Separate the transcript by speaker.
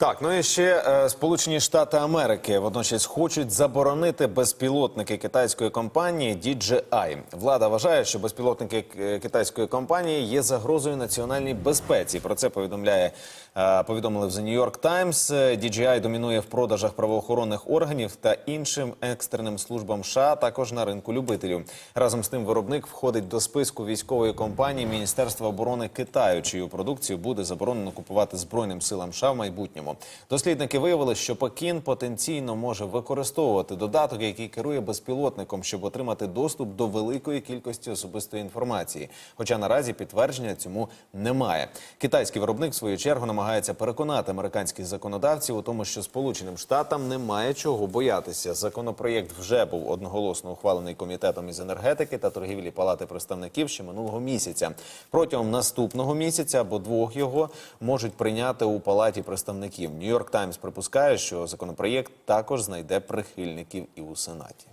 Speaker 1: Так, ну і ще е, Сполучені Штати Америки водночас хочуть заборонити безпілотники китайської компанії DJI. Влада вважає, що безпілотники е, китайської компанії є загрозою національній безпеці. Про це повідомляє е, повідомили в The New York Times. DJI домінує в продажах правоохоронних органів та іншим екстреним службам США, також на ринку любителів. Разом з тим, виробник входить до списку військової компанії Міністерства оборони Китаю, чию продукцію буде заборонено купувати збройним силам США в майбутньому. Дослідники виявили, що Пекін потенційно може використовувати додаток, який керує безпілотником, щоб отримати доступ до великої кількості особистої інформації. Хоча наразі підтвердження цьому немає. Китайський виробник в свою чергу намагається переконати американських законодавців у тому, що Сполученим Штатам немає чого боятися. Законопроєкт вже був одноголосно ухвалений комітетом із енергетики та торгівлі Палати представників ще минулого місяця. Протягом наступного місяця або двох його можуть прийняти у палаті представників. Нью-Йорк Таймс припускає, що законопроєкт також знайде прихильників і у сенаті.